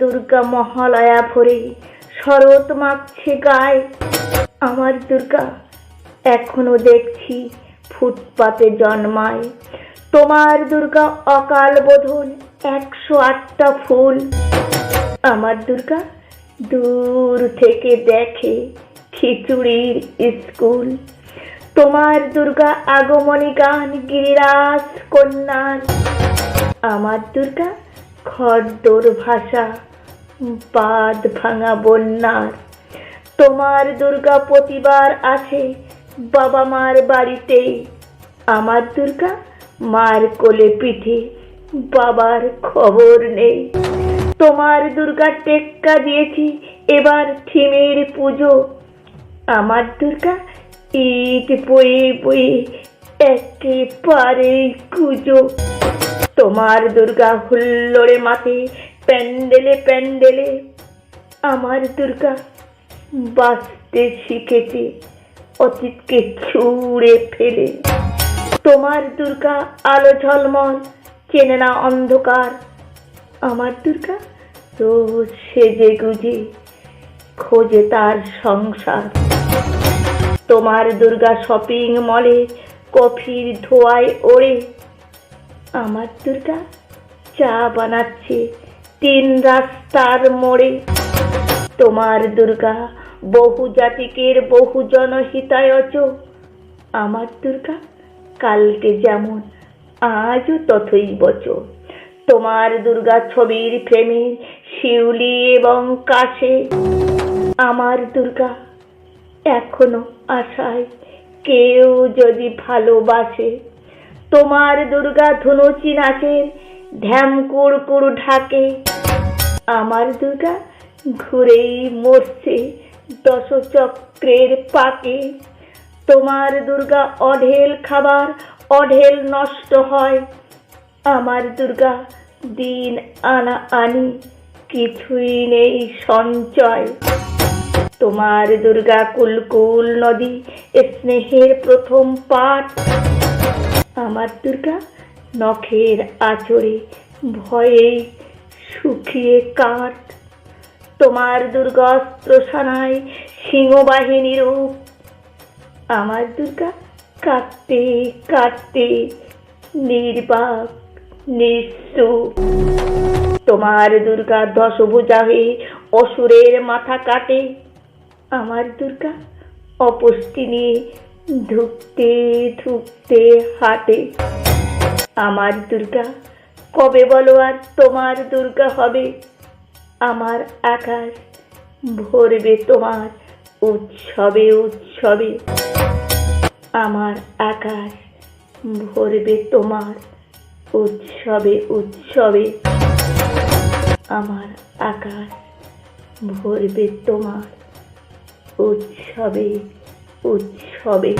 দুর্গা মহালয়া ভরে শরৎ মাখছে গায়ে আমার দুর্গা, এখনও দেখছি ফুটপাতে জন্মায়। তোমার দুর্গা অকাল বোধন একশো আটটা ফুল। আমার দুর্গা দূর থেকে দেখে খিচুড়ির স্কুল। তোমার দুর্গা আগমনী গান গিরিরাজ কন্যার। আমার দুর্গা খদ্দর ভাষা, বাদ ভাঙা বন্যার। তোমার দুর্গা প্রতিবার আছে বাবা মার বাড়িতে। আমার দুর্গা মার কোলে পিঠে বাবার খবর নেই। তোমার দুর্গা টেক্কা দিয়েছি এবার থিমের পুজো। আমার দুর্গা ইট বয়ে বয়ে একেবারে কুজো। তোমার দুর্গা হুল্লোড়ে মাথে প্যান্ডেলে প্যান্ডেলে আমার দুর্গা বাঁচতে শিখেছে, অতীতকে ছুঁড়ে ফেলে। তোমার দুর্গা আলো ঝলমল, চেনে না অন্ধকার। আমার দুর্গা তো সেজে গুজে, খোঁজে তার সংসার। তোমার দুর্গা শপিং মলে কফির ধোয়ায় ওড়ে আমার দুর্গা চা বানাচ্ছে তিন রাস্তার মোড়ে। তোমার দুর্গা বহু জাতিকের বহু জনহিতায়চ। আমার দুর্গা, কালকে যেমন, আজও তথই বচ তোমার দুর্গা ছবির প্রেমে শিউলি এবং কাশে। আমার দুর্গা, এখনও আশায় কেউ যদি ভালোবাসে তোমার দুর্গা ধনুচি নাচের ধ্যাম কুড় কুড় ঢাকে। আমার দুর্গা ঘুরেই মরছে দশচক্রের পাকে। তোমার দুর্গা অঢেল খাবার, অঢেল নষ্ট হয়। আমার দুর্গা দিন আনা আনি, কিছুই নেই সঞ্চয়। তোমার দুর্গা কুলকুল নদী, স্নেহের প্রথম পাঠ। আমার দুর্গা নখের আচরে ভয়ে শুকিয়ে কাঠ। তোমার দুর্গা অস্ত্রসানায় সিংহবাহিনী রূপ। আমার দুর্গা কাটতে কাটতে নির্বাক নিঃসুপ তোমার দুর্গা দশভুজা হয়ে অসুরের মাথা কাটে। আমার দুর্গা অপুষ্টি নিয়ে ধুকতে ধুকতে হাঁটে। আমার দুর্গা, কবে বলো আর তোমার দুর্গা হবে? আমার আকাশ ভরবে তোমার উৎসবে উৎসবে। আমার আকাশ ভরবে তোমার উৎসবে উৎসবে। আমার আকাশ ভরবে তোমার উৎসবে উৎসবে।